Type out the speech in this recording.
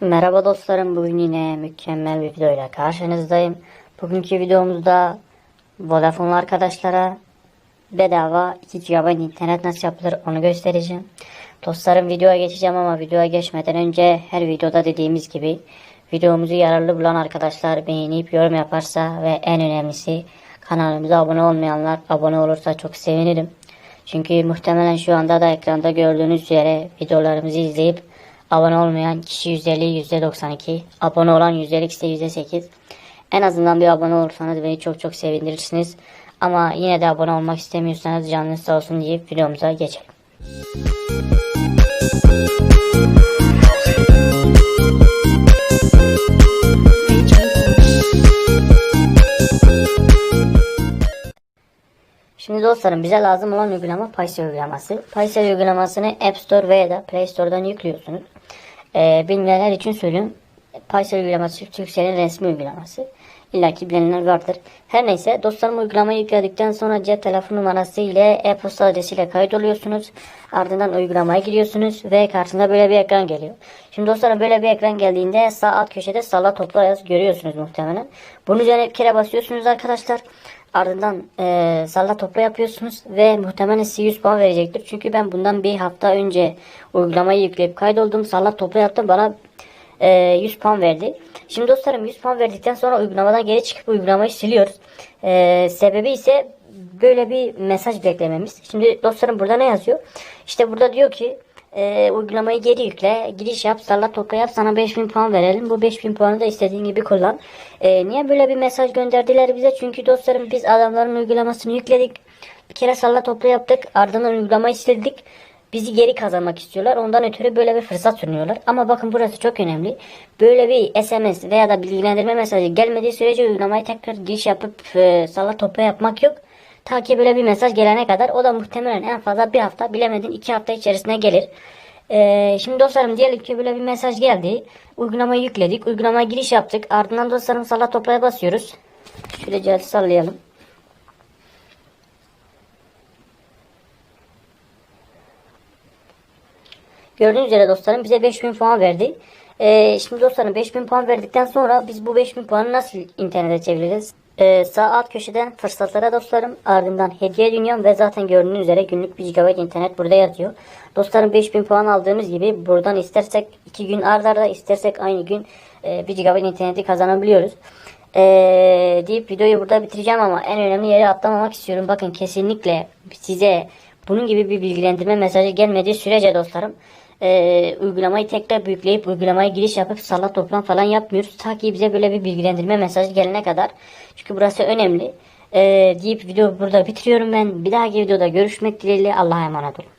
Merhaba dostlarım bugün yine mükemmel bir videoyla karşınızdayım. Bugünkü videomuzda Vodafone arkadaşlara bedava 2 GB internet nasıl yapılır onu göstereceğim. Dostlarım videoya geçeceğim ama videoya geçmeden önce her videoda dediğimiz gibi videomuzu yararlı bulan arkadaşlar beğenip yorum yaparsa ve en önemlisi kanalımıza abone olmayanlar abone olursa çok sevinirim. Çünkü muhtemelen şu anda da ekranda gördüğünüz üzere videolarımızı izleyip abone olmayan kişi %50 %92 abone olan %50 ise %8 en azından bir abone olursanız beni çok çok sevindirirsiniz. Ama yine de abone olmak istemiyorsanız canınız sağ olsun deyip videomuza geçelim. Şimdi dostlarım bize lazım olan uygulama Paysel uygulaması. Paysel uygulamasını App Store veya da Play Store'dan yüklüyorsunuz. Ee, bilmeyenler için söyleyeyim. Paysel uygulaması Türkcell'in resmi uygulaması. İlla ki bilenler vardır. Her neyse dostlarım uygulamayı yükledikten sonra cep telefon numarası ile e-posta adresiyle kaydoluyorsunuz. Ardından uygulamaya giriyorsunuz ve karşında böyle bir ekran geliyor. Şimdi dostlarım böyle bir ekran geldiğinde sağ alt köşede salla topla yaz görüyorsunuz muhtemelen. Bunun üzerine bir kere basıyorsunuz arkadaşlar. Ardından e, salla topla yapıyorsunuz ve muhtemelen size 100 puan verecektir. Çünkü ben bundan bir hafta önce uygulamayı yükleyip kaydoldum. Salla topla yaptım bana e, 100 puan verdi. Şimdi dostlarım 100 puan verdikten sonra uygulamadan geri çıkıp uygulamayı siliyoruz. E, sebebi ise böyle bir mesaj beklememiz. Şimdi dostlarım burada ne yazıyor? İşte burada diyor ki e, uygulamayı geri yükle, giriş yap, salla topla yap, sana 5000 puan verelim. Bu 5000 puanı da istediğin gibi kullan. E, niye böyle bir mesaj gönderdiler bize? Çünkü dostlarım biz adamların uygulamasını yükledik. Bir kere salla topla yaptık. Ardından uygulamayı sildik. Bizi geri kazanmak istiyorlar. Ondan ötürü böyle bir fırsat sunuyorlar. Ama bakın burası çok önemli. Böyle bir SMS veya da bilgilendirme mesajı gelmediği sürece uygulamayı tekrar giriş yapıp e, salla topla yapmak yok. Ta ki böyle bir mesaj gelene kadar o da muhtemelen en fazla bir hafta bilemedin iki hafta içerisine gelir. Ee, şimdi dostlarım diyelim ki böyle bir mesaj geldi. Uygulamayı yükledik. Uygulamaya giriş yaptık. Ardından dostlarım salla toplaya basıyoruz. Şöyle sallayalım. Gördüğünüz üzere dostlarım bize 5000 puan verdi. Ee, şimdi dostlarım 5000 puan verdikten sonra biz bu 5000 puanı nasıl internete çeviririz? Ee, sağ alt köşeden fırsatlara dostlarım ardından hediye dünyam ve zaten gördüğünüz üzere günlük 1 GB internet burada yatıyor. Dostlarım 5000 puan aldığımız gibi buradan istersek 2 gün ard arda istersek aynı gün e, 1 GB interneti kazanabiliyoruz. Ee, deyip videoyu burada bitireceğim ama en önemli yere atlamamak istiyorum. Bakın kesinlikle size bunun gibi bir bilgilendirme mesajı gelmediği sürece dostlarım e, uygulamayı tekrar yükleyip uygulamaya giriş yapıp salla toplam falan yapmıyoruz. Ta ki bize böyle bir bilgilendirme mesajı gelene kadar. Çünkü burası önemli. E, deyip videoyu burada bitiriyorum ben. Bir dahaki videoda görüşmek dileğiyle. Allah'a emanet olun.